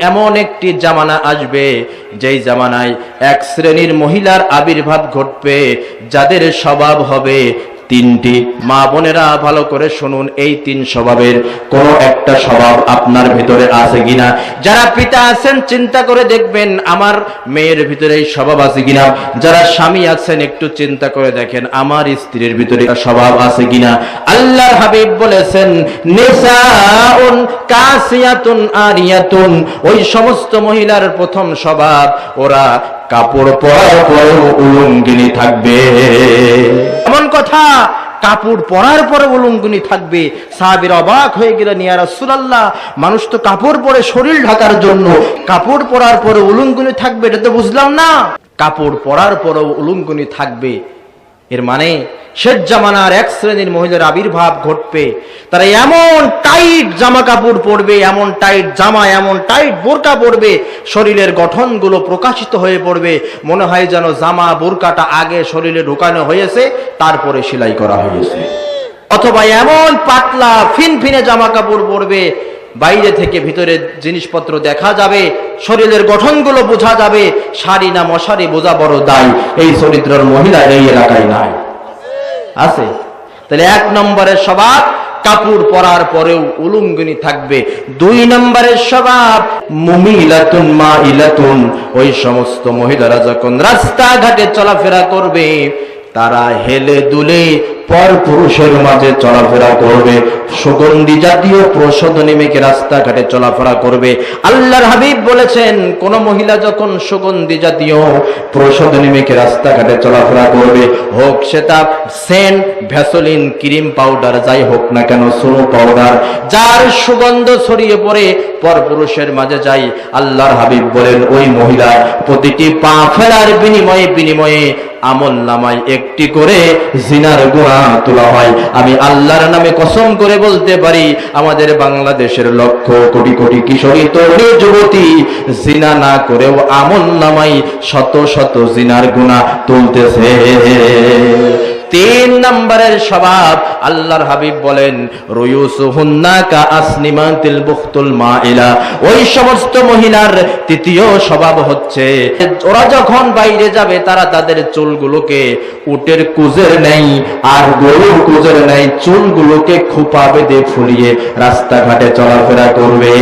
এমন একটি জামানা আসবে যেই জামানায় এক শ্রেণির মহিলার আবির্ভাব ঘটবে যাদের স্বভাব হবে তিনটি। মা বোনেরা ভালো করে শুনুন এই তিন স্বভাবের কোন একটা স্বভাব আপনার ভিতরে আছে কিনা। যারা পিতা আছেন, চিন্তা করে দেখবেন আমার মেয়ের ভিতরে এই স্বভাব আছে কিনা। যারা স্বামী আছেন, একটু চিন্তা করে দেখেন আমার স্ত্রীর ভিতরে স্বভাব আছে কিনা। আল্লাহ হাবিব বলেছেন, নিসাউন কাসিয়াতুন আরিয়াতুন। ওই সমস্ত মহিলার প্রথম স্বভাব, ওরা কাপড় পরার পরেও উলঙ্গিনী থাকবে। কথা। কাপড় পরার পরে উলঙ্গিনী থাকবে। সাহাবির অবাক হয়ে গেলেন, ইয়া রাসূলুল্লাহ, মানুষ তো কাপড় পরে শরীর ঢাকার জন্য। কাপড় পরার পরে উলঙ্গিনী থাকবে, এটা তো বুঝলাম না। কাপড় পরার পরেও উলঙ্গিনী থাকবে। এর মানে শেষ জামানার এক শ্রেণির মহিলার আবির্ভাব ঘটবে। তারা এমন টাইট জামা কাপড় পরবে, এমন টাইট জামা, এমন টাইট বোরকা পরবে, শরীরের গঠনগুলো প্রকাশিত হয়ে পড়বে। মনে হয় যেন জামা বোরকাটা আগে শরীরে ঢুকানো হয়েছে, তারপরে সেলাই করা হয়েছে। অথবা এমন পাতলা ফিনফিনে জামা কাপড় পরবে বাইরে থেকে ভিতরে জিনিসপত্র দেখা যাবে, শরীরের গঠনগুলো বোঝা যাবে, শাড়ি না মশারি বোঝা বড় দায়, এই চরিত্রের মহিলা এই এলাকায় নাই। আছে? তাহলে এক নম্বরের স্বভাব, কাপড় পরার পরেও উলুঙ্গিনী থাকবে। দুই নম্বরের স্বভাব, মুমিলাতুন মা ইলাতুন ওই সমস্ত মহিলারা যখন রাস্তাঘাটে চলাফেরা করবে তারা হেলে দুলে পর পুরুষের মাঝে চলাফেরা করবে। সুগন্ধি জাতীয় প্রসাধনী মেখে রাস্তাঘাটে চলাফেরা করবে। আল্লাহর হাবিব বলেছেন, কোন মহিলা যখন সুগন্ধি জাতীয় প্রসাধনী মেখে রাস্তাঘাটে চলাফেরা করবে, হোক সেটা সেন ভ্যাসলিন, ক্রিম পাউডার, যাই হোক না কেন, সোনো পাউডার, যার সুগন্ধ ছড়িয়ে পড়ে, পর পুরুষের মাঝে যাই। আল্লাহর হাবিব বলেন, ওই মহিলা প্রতিটি পা ফেলার বিনিময়ে বিনিময়ে আমল নামায় একটি করে জিনার গুণা তোলা হয়। আমি আল্লাহর নামে কসম করে বলতে পারি, আমাদের বাংলাদেশের লক্ষ কোটি কোটি কিশোরী, তরুণী যুবতী জিনা না করেও আমল নামাই শত শত জিনার গুণা তুলতেছে। তিন নম্বরের স্বভাব আল্লাহর হাবিব বলেন ওই সমস্ত মহিলার তৃতীয় স্বভাব হচ্ছে, ওরা যখন বাইরে যাবে, তারা তাদের চুলগুলোকে উটের কুজের নেই আর গরুর কুজের নেই, চুলগুলোকে খোপা বেঁধে ফুলিয়ে রাস্তাঘাটে চলাফেরা করবে।